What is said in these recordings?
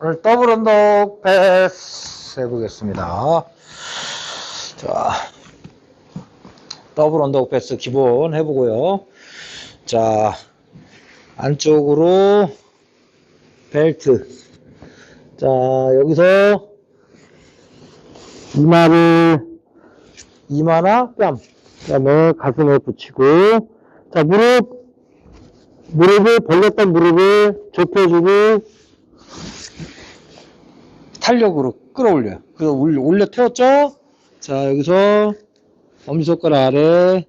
오늘 더블 언덕 패스 해보겠습니다. 자, 더블 언덕 패스 기본 해보고요. 자, 안쪽으로 벨트. 자, 여기서 이마를, 이마나 뺨, 그 다음에 가슴에 붙이고, 자, 무릎, 무릎을, 벌렸던 무릎을 좁혀주고, 탄력으로 끌어올려요. 그래서 올려, 태웠죠? 자, 여기서 엄지손가락 아래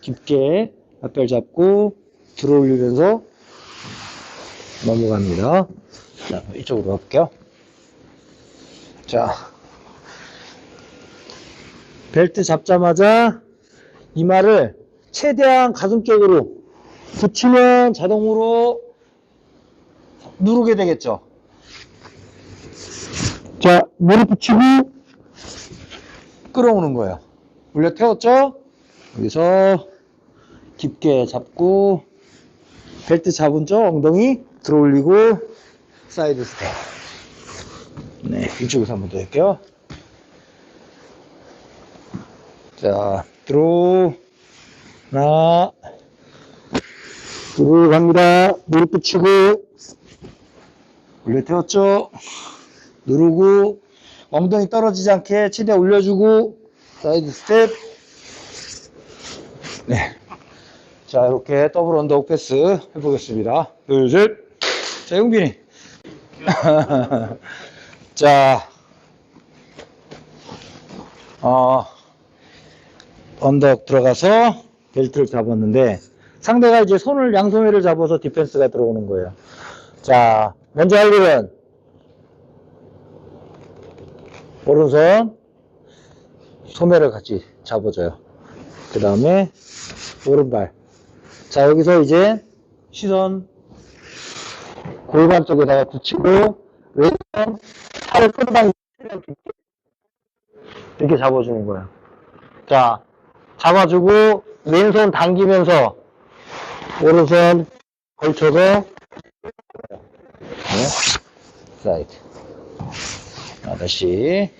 깊게 앞발 잡고 들어 올리면서 넘어갑니다. 자, 이쪽으로 가볼게요. 자, 벨트 잡자마자 이마를 최대한 가슴 쪽으로 붙이면 자동으로 누르게 되겠죠. 자, 무릎 붙이고 끌어오는 거예요. 올려 태웠죠? 여기서 깊게 잡고 벨트 잡은 쪽 엉덩이 들어 올리고 사이드 스텝. 네, 이쪽에서 한번 더 할게요. 자, 들어 하나 들어 갑니다. 무릎 붙이고 올려 태웠죠? 누르고 엉덩이 떨어지지 않게 최대 올려주고 사이드 스텝. 네. 자 이렇게 더블 언더욱 패스 해보겠습니다. 둘셋자 용빈이. 자. 어, 언덕 들어가서 벨트를 잡았는데 상대가 이제 손을 양손을 잡아서 디펜스가 들어오는 거예요. 자 먼저 할 일은 오른손 소매를 같이 잡아줘요. 그 다음에 오른발. 자 여기서 이제 시선 골반 쪽에다가 붙이고 왼손 팔을 끝방 이렇게 잡아주는 거예요. 자 잡아주고 왼손 당기면서 오른손 걸쳐서 네. 사이드. 자, 다시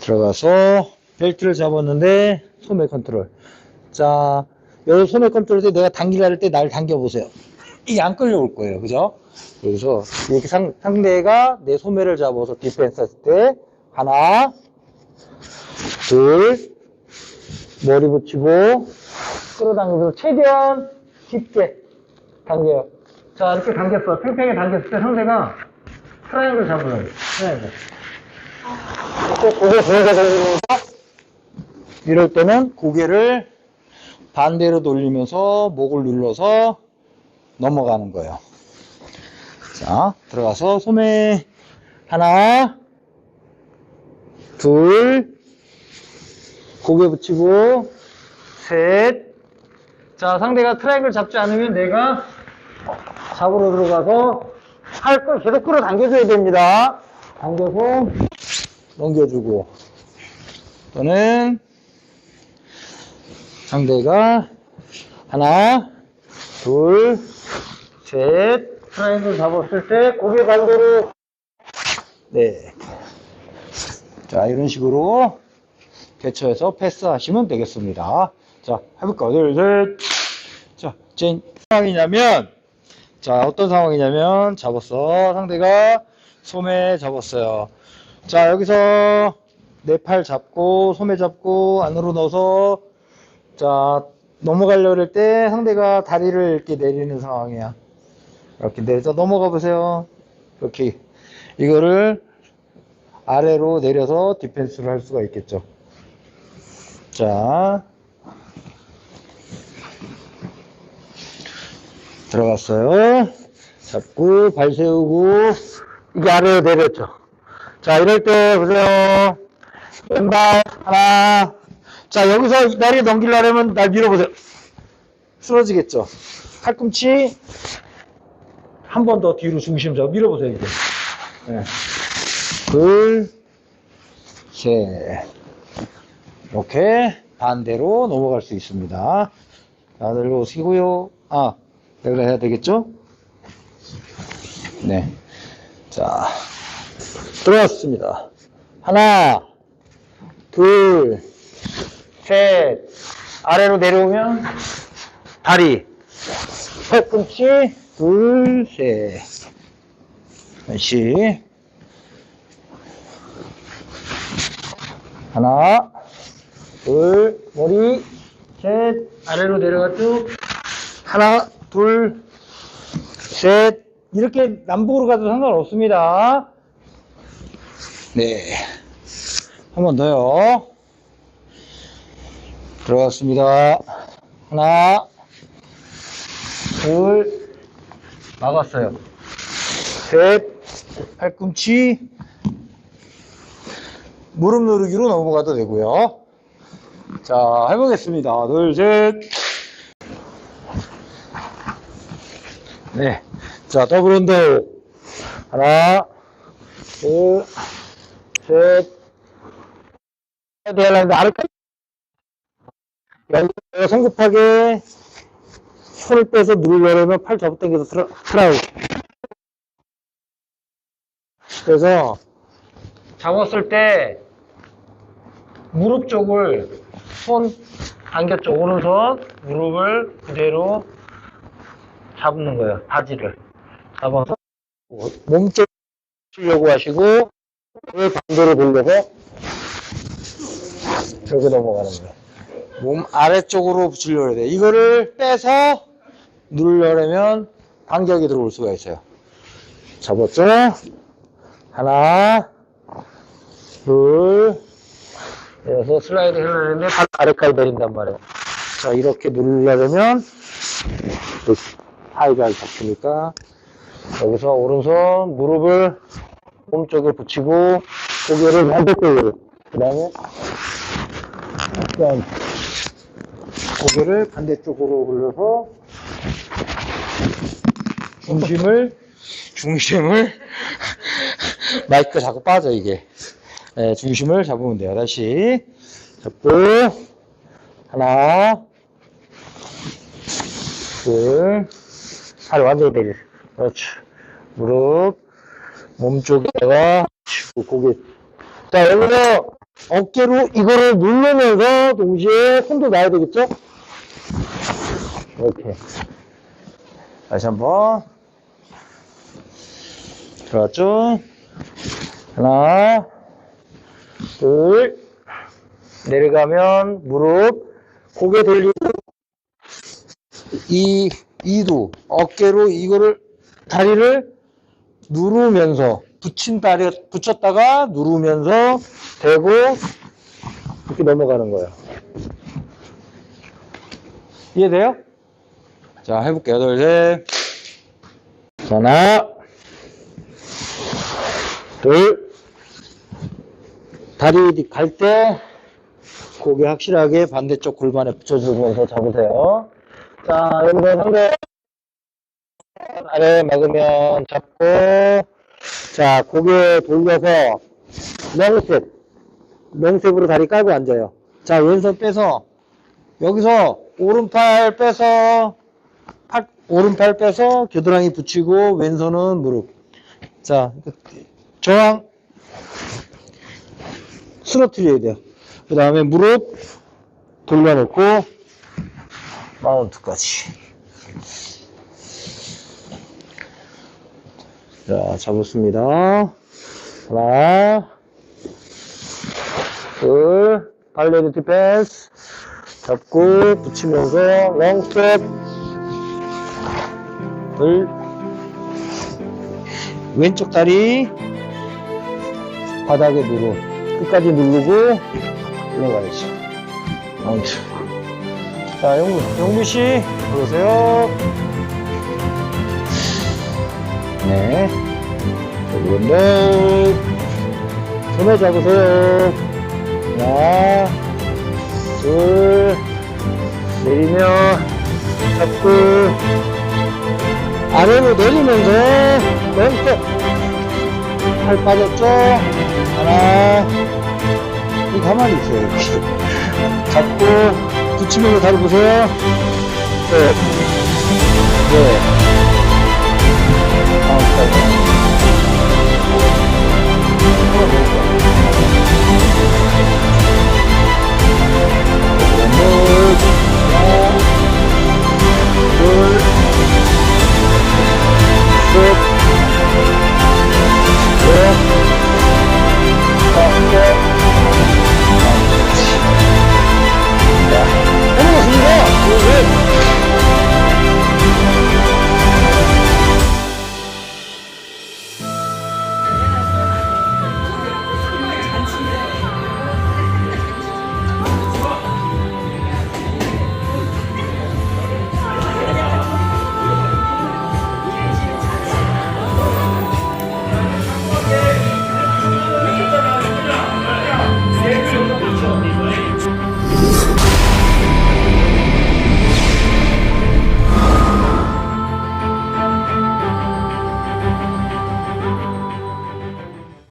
들어가서 벨트를 잡았는데 소매 컨트롤. 자 여기 소매 컨트롤 때 내가 당기려 할 때 날 당겨보세요. 이게 안 끌려올 거예요. 그죠? 여기서 이렇게 상, 상대가 내 소매를 잡아서 디펜스 했을 때 하나 둘 머리 붙이고 끌어당기면서 최대한 깊게 당겨요. 자 이렇게 당겼어. 팽팽히 당겼을 때 상대가 트라이앵글 잡으려고 트라이앵글. 꼭 고개 돌려서 돌리면서 이럴 때는 고개를 반대로 돌리면서 목을 눌러서 넘어가는 거예요. 자 들어가서 소매 하나 둘 고개 붙이고 셋 자 상대가 트라이앵글 잡지 않으면 내가 잡으러 들어가서 할 걸 계속 끌어당겨줘야 됩니다. 당겨서 넘겨주고 또는 상대가 하나, 둘, 셋 트라이앵글 잡았을 때 고개 반대로 네. 자 이런 식으로 대처해서 패스하시면 되겠습니다. 자 해볼까요? 둘, 셋. 자, 제 상황이냐면 자, 어떤 상황이냐면, 잡았어. 상대가 소매 잡았어요. 자, 여기서 내 팔 잡고, 소매 잡고, 안으로 넣어서, 자, 넘어가려고 할 때 상대가 다리를 이렇게 내리는 상황이야. 이렇게 내려서 넘어가 보세요. 이렇게. 이거를 아래로 내려서 디펜스를 할 수가 있겠죠. 자, 들어갔어요. 잡고 발 세우고 이게 아래로 내렸죠. 자 이럴 때 보세요. 왼발 하나. 자 여기서 다리 넘기려면 날 밀어보세요. 쓰러지겠죠. 팔꿈치 한 번 더 뒤로 중심 잡아 밀어보세요 이제. 네. 둘, 셋. 이렇게 반대로 넘어갈 수 있습니다. 다들 오시고요. 아, 내가 해야 되겠죠? 네. 자, 들어왔습니다. 하나, 둘, 셋. 아래로 내려오면 다리. 팔꿈치, 둘, 셋. 다시. 하나, 둘, 머리, 셋. 아래로 내려가 쭉. 하나, 둘, 셋. 이렇게 남북으로 가도 상관없습니다. 네. 한 번 더요. 들어갔습니다. 하나, 둘, 막았어요. 셋, 팔꿈치, 무릎 누르기로 넘어가도 되고요. 자, 해보겠습니다. 둘, 셋. 네. 자, 더블 언더. 하나, 둘, 셋. 해야 되는데, 아래까지. 여기서 성급하게 손을 빼서 누르려면 팔 접어 당겨서 트라, 트라우. 그래서 잡았을 때 무릎 쪽을 손 안겼죠. 오른손 무릎을 그대로 잡는 거예요. 바지를 잡아서 몸쪽 치려고 하시고 을 반대로 돌려서 이렇게 넘어가는 거예요. 몸 아래쪽으로 붙이려고 해야 돼. 이거를 빼서 누르려면 반격이 들어올 수가 있어요. 잡았죠? 하나, 둘, 그래서 슬라이드 해려는데 발 아래까지 내린단 말이에요. 자, 이렇게 누르려면 또 하이가 잡히니까 여기서 오른손 무릎을 몸쪽에 붙이고 고개를 반대쪽으로 그 다음에 약간 고개를 반대쪽으로 올려서 중심을 중심을 마이크 자꾸 빠져 이게. 네, 중심을 잡으면 돼요. 다시. 잡고 하나 둘 팔 완전히 내리 그렇죠 무릎 몸쪽에다가 치고 고개. 자 여기서 어깨로 이거를 누르면서 동시에 손도 놔야 되겠죠? 이렇게 다시 한 번. 들어왔죠? 하나 둘. 내려가면 무릎 고개 돌리고 이 이두 어깨로 이거를 다리를 누르면서 붙인 다리 붙였다가 누르면서 대고 이렇게 넘어가는 거예요. 이해돼요? 자 해볼게요. 둘, 셋. 하나, 둘. 다리 갈 때 고개 확실하게 반대쪽 골반에 붙여주면서 잡으세요. 자, 여기서 상대 아래 막으면 잡고 자, 고개 돌려서 롱스텝. 롱스텝으로 다리 깔고 앉아요. 자, 왼손 빼서 여기서 오른팔 빼서 팔, 오른팔 빼서 겨드랑이 붙이고 왼손은 무릎. 자, 저항 쓰러뜨려야 돼요. 그 다음에 무릎 돌려놓고 마운트까지. 자, 잡았습니다. 하나, 둘, 발레리 디펜스. 잡고, 붙이면서, 롱 스텝. 둘, 왼쪽 다리, 바닥에 누르. 끝까지 누르고, 올라가야지. 마운트. 자, 영구, 영구씨, 들어오세요. 네. 그런데 손에 잡으세요. 하나, 둘, 내리며 잡고 아래로 내리면서 왼쪽 팔 빠졌죠? 하나, 이 가만히 있어요. 이렇게. 잡고 붙이면서 다리 보세요. 네. 네. 아,